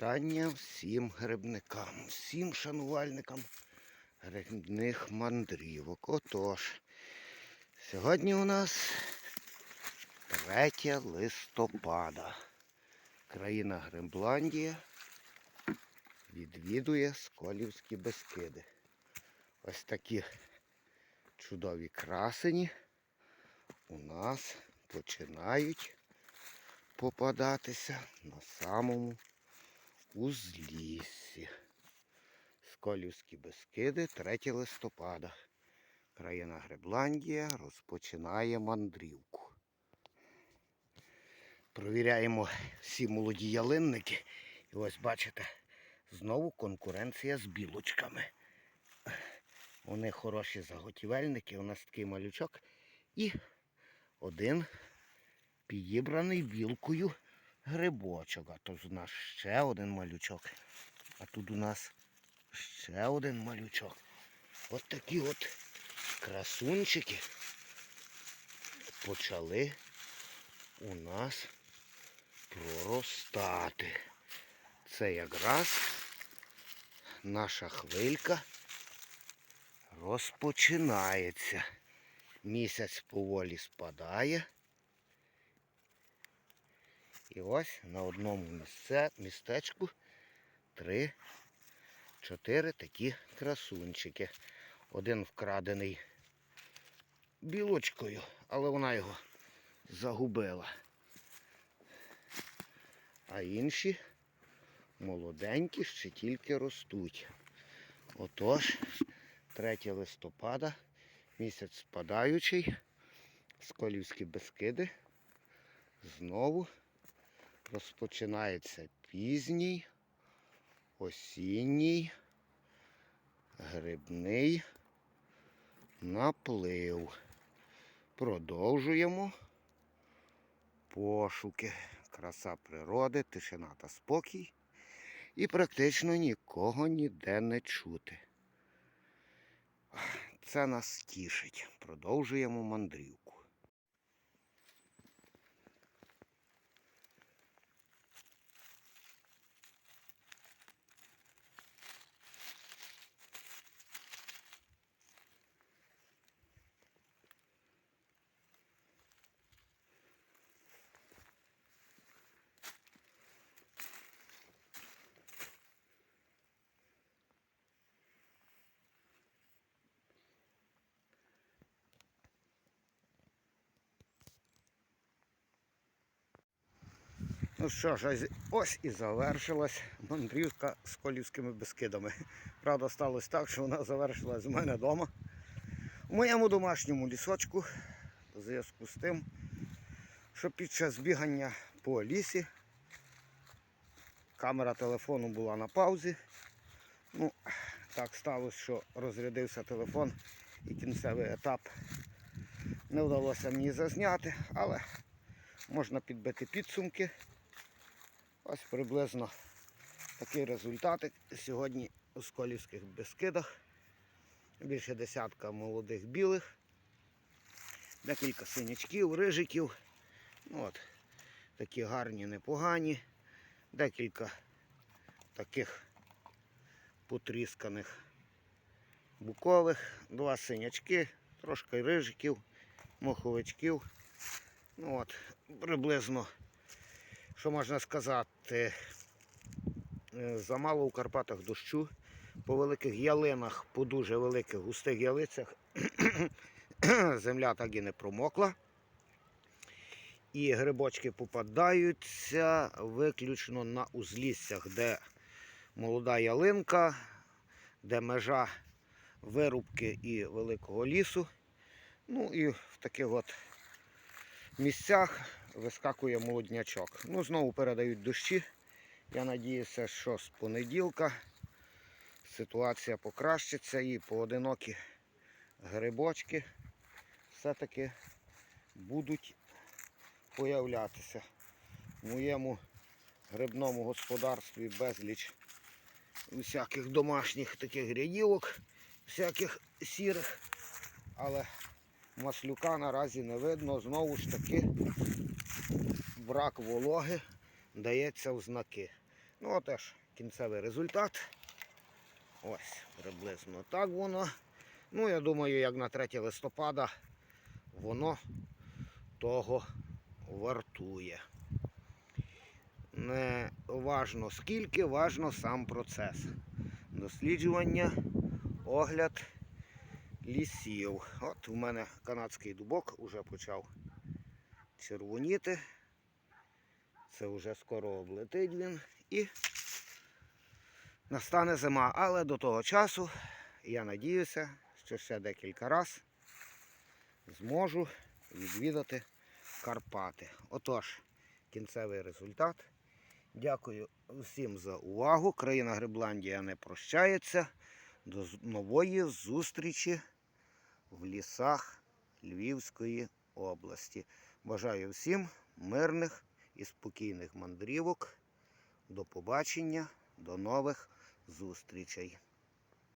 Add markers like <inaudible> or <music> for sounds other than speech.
Вітання всім грибникам, всім шанувальникам грибних мандрівок. Отож, сьогодні у нас 3 листопада. Країна Гримбландія відвідує Сколівські Бескиди. Ось такі чудові красені у нас починають попадатися на самому узліссі. Сколівські Бескиди, 3 листопада. Країна Гребландія розпочинає мандрівку. Провіряємо всі молоді ялинники. І ось бачите, знову конкуренція з білочками. Вони хороші заготівельники, у нас такий малючок. І один підібраний білкою грибочок. А тут у нас ще один малючок. А тут у нас ще один малючок. От такі от красунчики почали у нас проростати. Це якраз наша хвилька розпочинається. Місяць поволі спадає. І ось на одному містечку три, чотири такі красунчики. Один вкрадений білочкою, але вона його загубила. А інші молоденькі ще тільки ростуть. Отож, 3 листопада, місяць спадаючий, Сколівські Бескиди знову розпочинається пізній, осінній, грибний наплив. Продовжуємо пошуки. Краса природи, тишина та спокій. І практично нікого ніде не чути. Це нас тішить. Продовжуємо мандрівку. Ну що ж, ось- і завершилась мандрівка з колівськими безкидами. Правда, сталося так, що вона завершилась з мене вдома. У моєму домашньому лісочку, в зв'язку з тим, що під час бігання по лісі камера телефону була на паузі. Ну, так сталося, що розрядився телефон і кінцевий етап не вдалося мені зазняти, але можна підбити підсумки. Ось приблизно такий результатик сьогодні у Сколівських Бескидах. Більше десятка молодих білих, декілька синячків, рижиків. Ну, от, такі гарні, непогані, декілька таких потрісканих букових, два синячки, трошки рижиків, моховичків. Ну от, приблизно що можна сказати, е, замало у Карпатах дощу, по великих ялинах, по дуже великих густих ялицях <clears throat> земля так і не промокла. І грибочки попадаються виключно на узліссях, де молода ялинка, де межа вирубки і великого лісу. Ну і в таких от місцях вискакує молоднячок. Ну, знову передають дощі. Я надіюся, що з понеділка ситуація покращиться і поодинокі грибочки все-таки будуть появлятися. В моєму грибному господарстві безліч усяких домашніх таких грядівок, всяких сірих, але маслюка наразі не видно. Знову ж таки брак вологи дається в знаки. Ну, отож, кінцевий результат. Ось, приблизно так воно. Ну, я думаю, як на 3 листопада воно того вартує. Не важно скільки, важно сам процес. Досліджування, огляд лісів. От у мене канадський дубок уже почав червоніти. Це вже скоро облетить він і настане зима. Але до того часу я надіюся, що ще декілька разів зможу відвідати Карпати. Отож, кінцевий результат. Дякую всім за увагу. Країна Грибландія не прощається. До нової зустрічі в лісах Львівської області. Бажаю всім мирних і спокійних мандрівок. До побачення, до нових зустрічей.